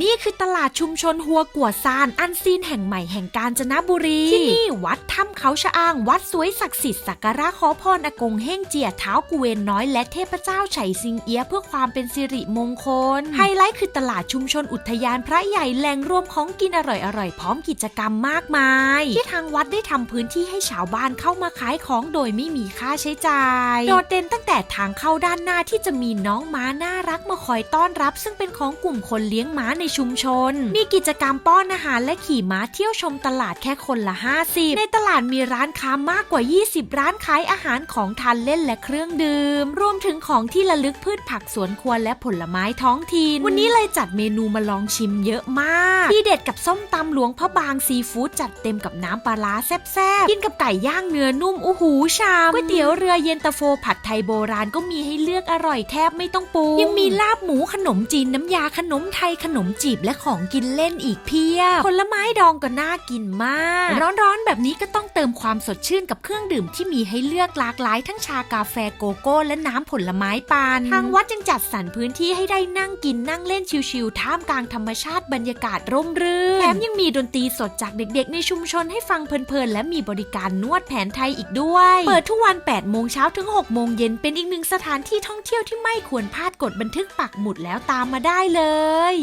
นี่คือตลาดชุมชนหัวกัวซานอันซีนแห่งใหม่แห่งกาญจนบุรี ที่นี่วัดถ้ำเขาชะอาง วัดสวยศักดิ์สิทธิ์สักการะขอพรอากงเฮ่งเจียเท้ากุเวนน้อยและเทพเจ้าไฉซิงเอียะเพื่อความเป็นสิริมงคล ไฮไลท์คือตลาดชุมชนอุทยานพระใหญ่แหล่งรวมของกินอร่อยๆพร้อมกิจกรรมมากมาย ที่ทางวัดได้ทำพื้นที่ให้ชาวบ้านเข้ามาขายของโดยไม่มีค่าใช้จ่าย โดดเด่นตั้งแต่ทางเข้าด้านหน้าที่จะมีน้องม้าน่ารักมาคอยต้อนรับ ซึ่งเป็นของกลุ่มคนเลี้ยงม้าในชุมชน มีกิจกรรมป้อนอาหารและขี่ม้าเที่ยวชมตลาดแค่คนละ 50 ในตลาดมีร้านค้ามากกว่า 20 ร้านขายอาหารของทานเล่นและเครื่องดื่ม รวมถึงของที่ระลึกพืชผักสวนครัวและผลไม้ท้องถิ่น วันนี้เลยจัดเมนูมาลองชิมเยอะมาก ที่เด็ดกับส้มตำหลวงพระบางซีฟู้ดจัดเต็มกับน้ำปลาร้าแซ่บๆ กินกับไก่ย่างเนื้อนุ่มอู้หูชามก๋วยเตี๋ยวเรือเย็นตาโฟผัดไทยโบราณก็มีให้เลือกอร่อยแทบไม่ต้องปรุงยังมีลาบหมูขนมจีนน้ำยาขนมไทยขนมจีบและของกินเล่นอีกเพียบผลไม้ดองก็น่ากินมาก ร้อนๆแบบนี้ก็ต้องเติมความสดชื่นกับเครื่องดื่มที่มีให้เลือกหลากหลายทั้งชากาแฟโกโก้และน้ำผลไม้ปาน ทางวัดยังจัดสรรพื้นที่ให้ได้นั่งกินนั่งเล่นชิลๆท่ามกลางธรรมชาติบรรยากาศร่มรื่นแถมยังมีดนตรีสดจากเด็กๆ ในชุมชนให้ฟังเพลินๆ และมีบริการนวดแผนไทยอีกด้วย เปิดทุกวัน 8 โมงเช้าถึง 6 โมงเย็นเป็นอีกหนึ่งสถานที่ท่องเที่ยวที่ไม่ควรพลาดกดบันทึกปักหมุดแล้วตามมาได้เลย